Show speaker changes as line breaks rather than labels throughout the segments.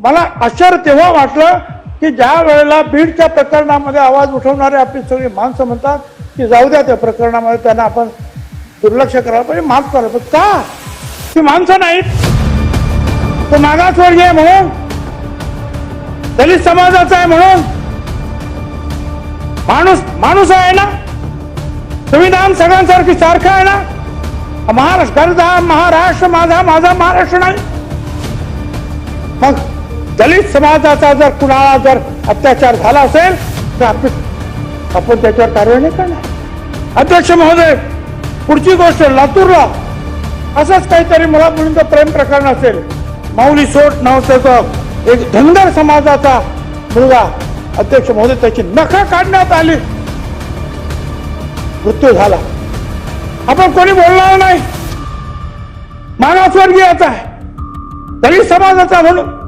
मला आश्चर्य तेव्हा वाटलं की ज्या वेळेला बीडच्या प्रकरणामध्ये आवाज उठवणारे आपली सगळी माणसं म्हणतात की जाऊ द्या त्या प्रकरणामध्ये त्यांना आपण दुर्लक्ष करायला पाहिजे माफ करायला पाहिजे का? ती माणसं नाहीत. तो मागासवर्गीय आहे म्हणून दलित समाजाचा आहे म्हणून. माणूस माणूस आहे ना? संविधान सगळ्यांसारखी सारखं आहे ना? महाराष्ट्र महाराष्ट्र माझा माझा महाराष्ट्र नाही. मग दलित समाजाचा जर कुणाला जर अत्याचार झाला असेल तर आपण आपण त्याच्यावर कारवाई नाही करणार. अध्यक्ष महोदय पुढची गोष्ट लातूरला. असंच काहीतरी मुला मुलींचं प्रेम प्रकरण असेल. माऊली सोट नावाचं एक धनगर समाजाचा मुलगा अध्यक्ष महोदय त्याची नखा काढण्यात आली. मृत्यू झाला. आपण कोणी बोलणार नाही. मागासवर्गीयाचा आहे. दलित समाजाचा म्हणून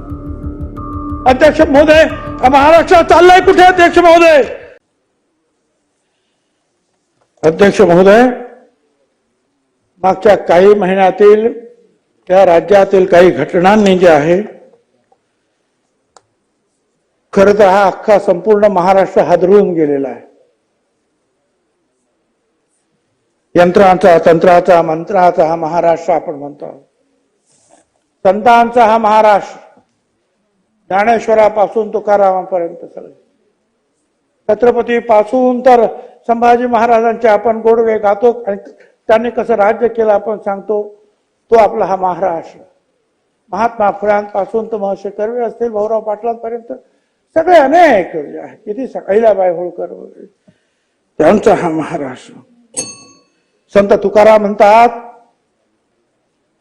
अध्यक्ष महोदय महाराष्ट्र चाललाय कुठे अध्यक्ष महोदय? अध्यक्ष महोदय मागच्या काही महिन्यातील त्या राज्यातील काही घटनांनी जे आहे खरं तर हा अख्खा संपूर्ण महाराष्ट्र हादरवून गेलेला आहे. यंत्रांचा तंत्राचा मंत्राचा हा महाराष्ट्र आपण म्हणतो. संतांचा हा महाराष्ट्र. ज्ञानेश्वरापासून तुकारामापर्यंत सगळे. छत्रपतीपासून तर संभाजी महाराजांचे आपण गोडवे गातो आणि त्यांनी कसं राज्य केलं आपण सांगतो तो आपला हा महाराष्ट्र. महात्मा फुल्यांपासून तर महर्षी कर्वे असतील भाऊराव पाटलांपर्यंत सगळे अनेक आहे किती स- अहिल्याबाई होळकर वगैरे. त्यांचा हा महाराष्ट्र. संत तुकाराम म्हणतात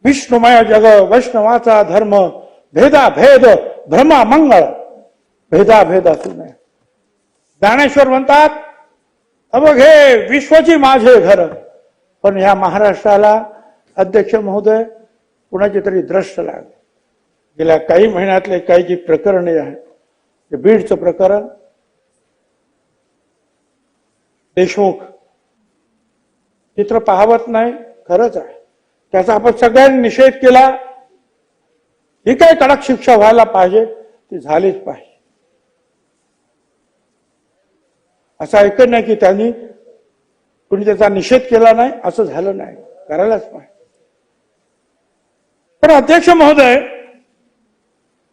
विष्णुमय जग वैष्णवाचा धर्म भेदा भेद भ्रमा मंगळ भेदा भेद असू नये ज्ञानेश्वर म्हणतात अबघे विश्वची माझे घर. पण ह्या महाराष्ट्राला अध्यक्ष महोदय कुणाची तरी द्रष्ट लागले. गेल्या काही महिन्यातले काही जी प्रकरणे आहेत ते बीडचं प्रकरण देशमुख चित्र पाहावत नाही खरंच आहे. त्याचा आपण सगळ्यांनी निषेध केला. ही काय कडक शिक्षा व्हायला पाहिजे ती झालीच पाहिजे. असं ऐकत नाही की त्यांनी कुणी त्याचा निषेध केला नाही असं झालं नाही करायलाच पाहिजे. पण अध्यक्ष महोदय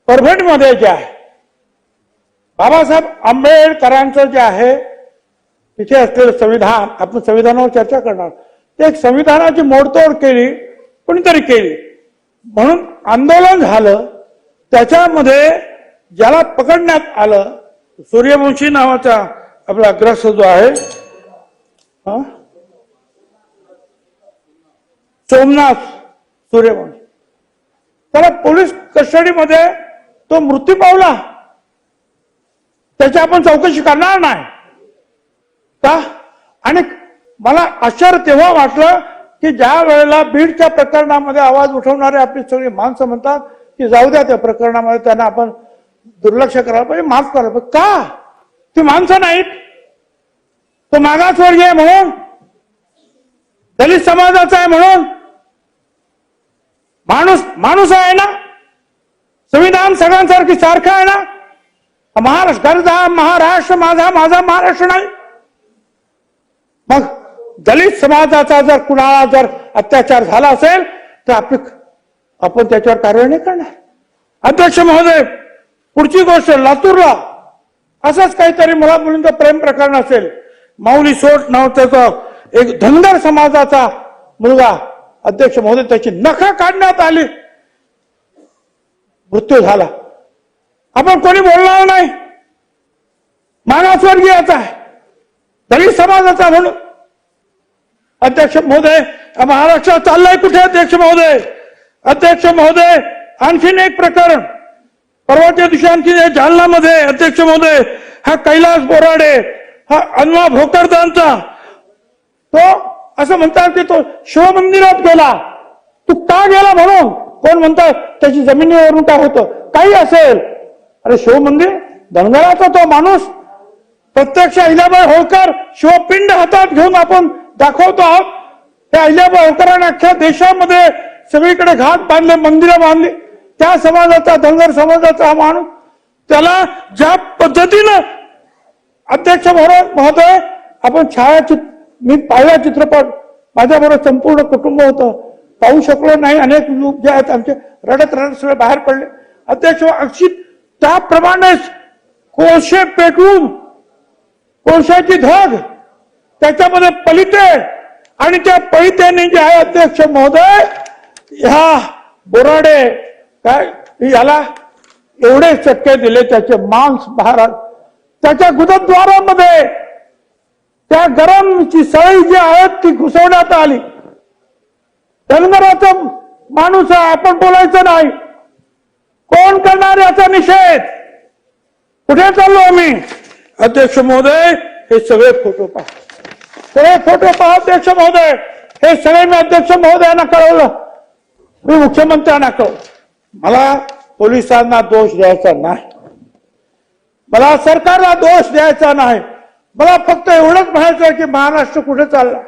परभणीमध्ये जे आहे बाबासाहेब आंबेडकरांचं जे आहे तिथे असलेलं संविधान आपण संविधानावर चर्चा करणार. ते एक संविधानाची मोडतोड केली कोणीतरी केली. म्हणून आंदोलन झालं त्याच्यामध्ये ज्याला पकडण्यात आलं सूर्यवंशी नावाचा आपला ग्रस्त जो आहे हा? सोमनाथ सूर्यवंशी. त्याला पोलीस कस्टडीमध्ये तो मृत्यू पावला. त्याची आपण चौकशी करणार नाही. का? आणि मला आश्चर्य तेव्हा वाटलं की ज्या वेळेला बीडच्या प्रकरणामध्ये आवाज उठवणारे आपली सगळी माणसं म्हणतात की जाऊ द्या त्या प्रकरणामध्ये त्यांना आपण दुर्लक्ष करायला पाहिजे माफ करायला पाहिजे. का? ती माणसं नाहीत. तो मागासवर्गीय आहे म्हणून दलित समाजाचा आहे म्हणून. माणूस माणूस आहे ना? संविधान सगळ्यांसारखी सारखं आहे ना? महाराष्ट्र गरजा महाराष्ट्र माझा माझा महाराष्ट्र नाही. मग दलित समाजाचा जर कुणाला जर अत्याचार झाला असेल तर आपली आपण त्याच्यावर कारवाई नाही करणार. अध्यक्ष महोदय पुढची गोष्ट लातूरला. असंच काहीतरी मुला मुलींचं प्रेम प्रकरण असेल. माऊली सोट नावाचं एक धनगर समाजाचा मुलगा अध्यक्ष महोदय त्याची नख काढण्यात आली. मृत्यू झाला. आपण कोणी बोलणार नाही. मागासवर्गीयाचा आहे. दलित समाजाचा म्हणून अध्यक्ष महोदय महाराष्ट्र चाललाय कुठे अध्यक्ष महोदय? अध्यक्ष महोदय आणखीन एक प्रकरण. परवाच्या दिवशी आणखी जालनामध्ये अध्यक्ष महोदय हा कैलास बोराडे हा अन्वा भोकरदांचा तो असं म्हणतात की तो शिवमंदिरात गेला. तू का गेला म्हणून? कोण म्हणतात त्याची जमिनीवरून काय होतं? काही असेल. अरे शिवमंदिर? धनगराचा तो माणूस. प्रत्यक्ष अहिल्याबाई होळकर शिवपिंड हातात घेऊन आपण दाखवतो आहोत. त्या अहिल्याबाई अख्ख्या देशामध्ये सगळीकडे घाट बांधले मंदिरं बांधली. त्या समाजाचा धनगर समाजाचा हा माणूस त्याला ज्या पद्धतीनं अध्यक्ष म्हणून महोदय आपण छायाचित्र मी पाहिला चित्रपट माझ्याबरोबर संपूर्ण कुटुंब होतं. पाहू शकलो नाही अनेक लोक जे आहेत आमचे रडत रडत सगळे बाहेर पडले. अध्यक्ष अक्षित त्याप्रमाणेच कोळशे पेटवून कोळशाची धग त्याच्यामध्ये पलिते आणि त्या पलितेने जे आहे अध्यक्ष महोदय ह्या बोराडे काय याला एवढे चक्के दिले त्याचे मांस महाराज त्याच्या गुदद्वारामध्ये त्या गरमची सळई जी आहेत ती घुसवण्यात आली. धनगराचा माणूस आहे आपण बोलायचं नाही. कोण करणार याचा निषेध? कुठे चाललो आम्ही? अध्यक्ष महोदय हे सगळे फोटो पाहतो. सगळे फोटो पहा अध्यक्ष महोदय. हे सगळे मी अध्यक्ष महोदयांना कळवलं. मी मुख्यमंत्र्यांना कळव मला पोलिसांना दोष द्यायचा नाही. मला सरकारला दोष द्यायचा नाही. मला फक्त एवढंच म्हणायचं की महाराष्ट्र कुठे चालला.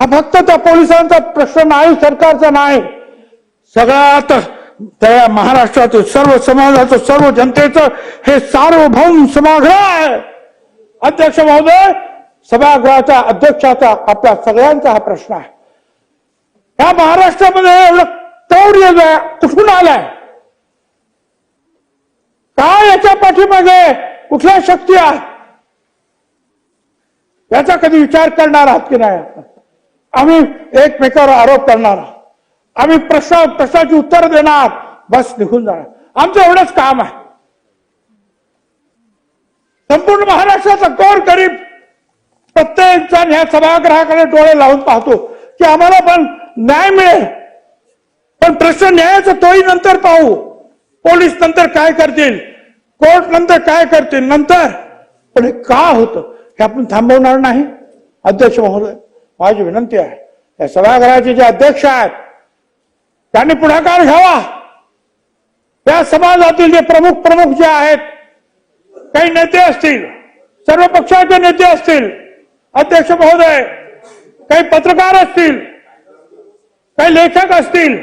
हा फक्त त्या पोलिसांचा प्रश्न नाही सरकारचा नाही. सगळ्यात त्या महाराष्ट्रातील सर्व समाजाचं सर्व जनतेचं हे सार्वभौम समाग्रह आहे. अध्यक्ष महोदय सभागृहाच्या अध्यक्षाचा आपल्या सगळ्यांचा हा प्रश्न आहे. या महाराष्ट्रामध्ये एवढं तौर्य जो कुठून आलाय? काय याच्या पाठीमागे कुठल्या शक्ती आहेत? याचा कधी विचार करणार आहात की नाही? आम्ही एकमेकावर आरोप करणार आहोत. आम्ही प्रश्न प्रश्नाची उत्तर देणार बस निघून जाणार. आमचं एवढंच काम आहे. संपूर्ण महाराष्ट्राचा कोर गरीब प्रत्येक जण ह्या सभागृहाकडे डोळे लावून पाहतो की आम्हाला पण न्याय मिळेल. पण प्रश्न न्यायाचा तोही नंतर पाहू. पोलीस नंतर काय करतील? कोर्ट नंतर काय करतील? नंतर. पण हे का होतं? हे आपण थांबवणार नाही. अध्यक्ष महोदय माझी विनंती आहे या सभागृहाचे जे अध्यक्ष आहेत त्यांनी पुढाकार घ्यावा. त्या समाजातील जे प्रमुख प्रमुख जे आहेत काही नेते असतील सर्व पक्षाचे नेते असतील अध्यक्ष महोदय काही पत्रकार असतील काही लेखक असतील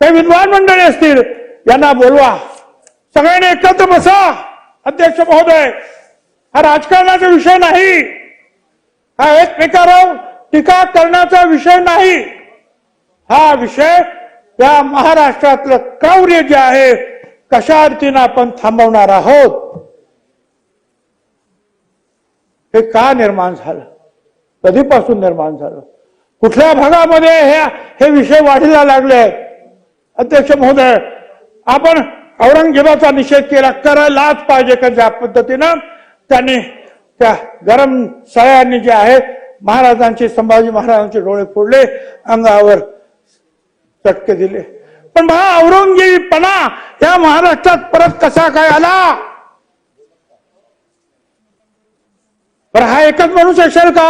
काही विद्वान मंडळी असतील यांना बोलवा. सगळ्यांनी एकत्र बसा अध्यक्ष महोदय. हा राजकारणाचा विषय नाही. हा एकमेकावर टीका करण्याचा विषय नाही. हा विषय या महाराष्ट्रातलं क्रौर्य जे आहे कशा अर्थीनं आपण थांबवणार आहोत? हे का निर्माण झालं? कधीपासून निर्माण झालं? कुठल्या भागामध्ये हे हे विषय वाढीला लागले? अध्यक्ष महोदय आपण औरंगजेबाचा निषेध केला करायलाच पाहिजे का ज्या पद्धतीनं? त्यांनी त्या गरम सळ्यांनी जे आहे महाराजांचे संभाजी महाराजांचे डोळे फोडले अंगावर चटके दिले. पण हा औरंगजेबीपणा या महाराष्ट्रात परत कसा काय आला? पण हा एकच माणूस असेल का?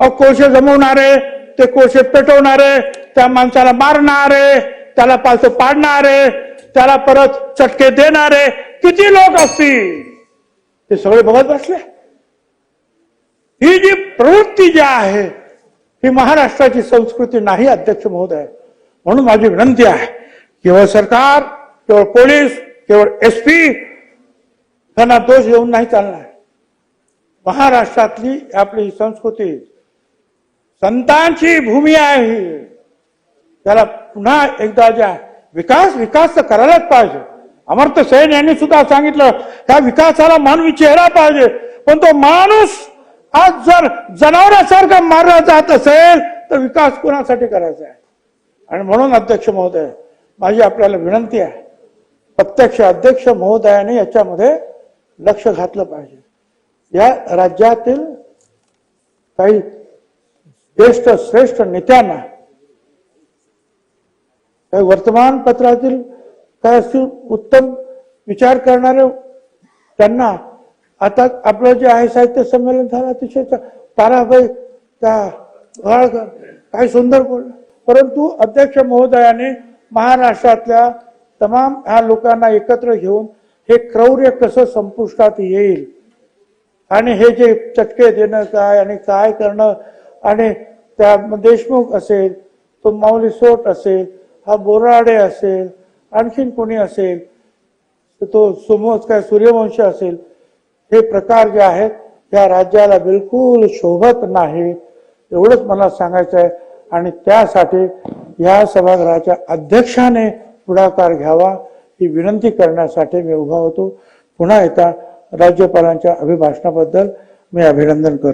अ कोळशे जमवणारे ते कोळशे पेटवणारे त्या माणसाला मारणारे त्याला पालतो पाडणारे त्याला परत चटके देणारे किती लोक असतील? ते सगळे बघत बसले. ही जी प्रवृत्ती जी आहे ही महाराष्ट्राची संस्कृती नाही अध्यक्ष महोदय. म्हणून माझी विनंती आहे केवळ सरकार केवळ पोलीस केवळ एस पी त्यांना दोष देऊन नाही चालणार. महाराष्ट्रातली आपली संस्कृती संतांची भूमी आहे. ही त्याला पुन्हा एकदा ज्या विकास विकास तर करायलाच पाहिजे. अमर्त्य सेन यांनी सुद्धा सांगितलं त्या विकासाला मानवी चेहरा पाहिजे. पण तो माणूस आज जर जनावरासारखा मारला जात असेल तर विकास कोणासाठी करायचा आहे? आणि म्हणून अध्यक्ष महोदय माझी आपल्याला विनंती आहे प्रत्यक्ष अध्यक्ष महोदयाने याच्यामध्ये लक्ष घातलं पाहिजे. या राज्यातील काही ज्येष्ठ श्रेष्ठ नेत्यांना काही वर्तमानपत्रातील काय असतील उत्तम विचार करणारे त्यांना आता आपलं जे आहे साहित्य संमेलन झालं अतिशय ताराबाई त्या वाळकर काय सुंदर बोललं. परंतु अध्यक्ष महोदयाने महाराष्ट्रातल्या तमाम ह्या लोकांना एकत्र घेऊन हे क्रौर्य कसं संपुष्टात येईल आणि हे जे चटके देणं काय आणि काय करणं आणि त्या देशमुख असेल तो माऊली सोट असेल हा बोराडे असेल आणखीन कोणी असेल तर तो सुमोच काय सूर्यवंशी असेल हे प्रकार जे आहेत या राज्याला बिलकुल शोभत नाही एवढंच मला सांगायचं आहे. आणि त्यासाठी या सभागृहाच्या अध्यक्षाने पुढाकार घ्यावा ही विनंती करण्यासाठी मी उभा होतो. पुन्हा एकदा राज्यपालांच्या अभिभाषणाबद्दल मी अभिनंदन करतो.